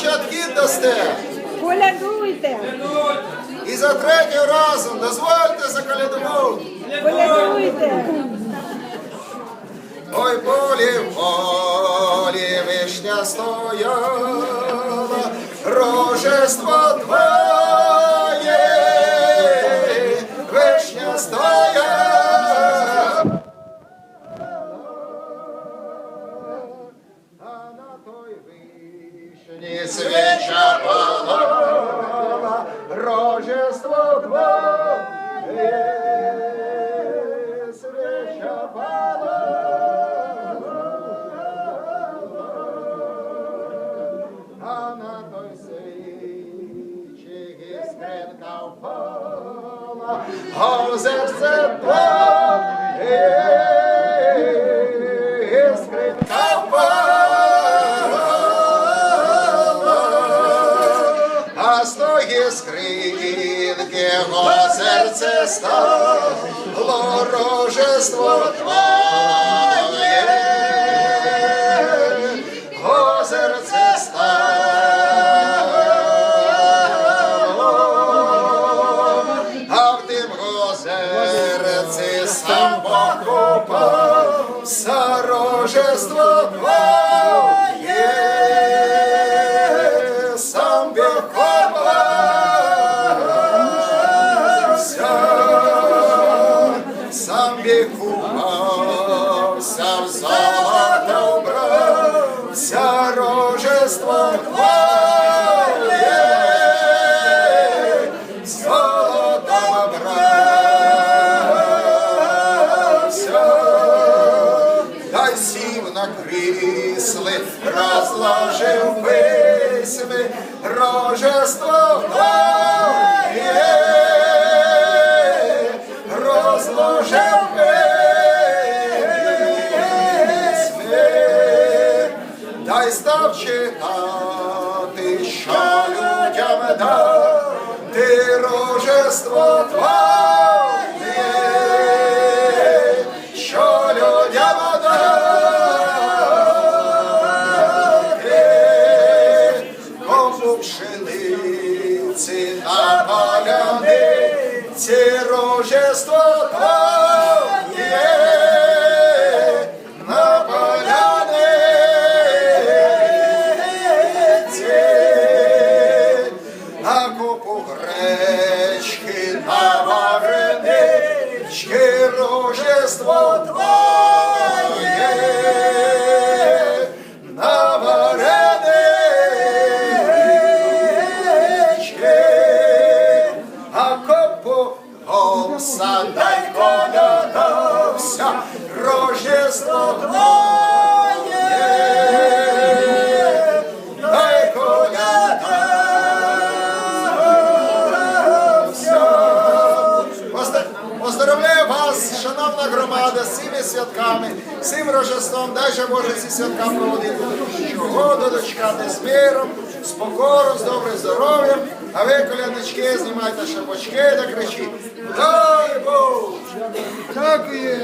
початки дасте. Колядуйте, І за третім разом дозвольте заколядувати. колядуйте. Ой, полі, полі, вишня стояла, рожество свіча палала, рожество твоє, свіча а на той свічі іскринка впала, скринки го серце стало рожество твоє, го серце стало, а в тим го серці сам покупався рожество твоє, на крісли, розложив письми, рожество твоє, розложив письми, дай став читати, що людям дати рожество твоє, кому пшениці на поляниці рожество твоє, на поляниці, а купу гречки на варенички рожество твоє, овса дай колядався, рожество твоє, дай колядався. Поздравляю вас, шановна громада, з цими святками, з цим рождеством. Дай же Боже ці святка проводити щогоду, дочекати з миром, з покором, з добрим здоров'ям. А ви, коляднички, знімайте шапочки та кричіть. Дай Бог! Дякую!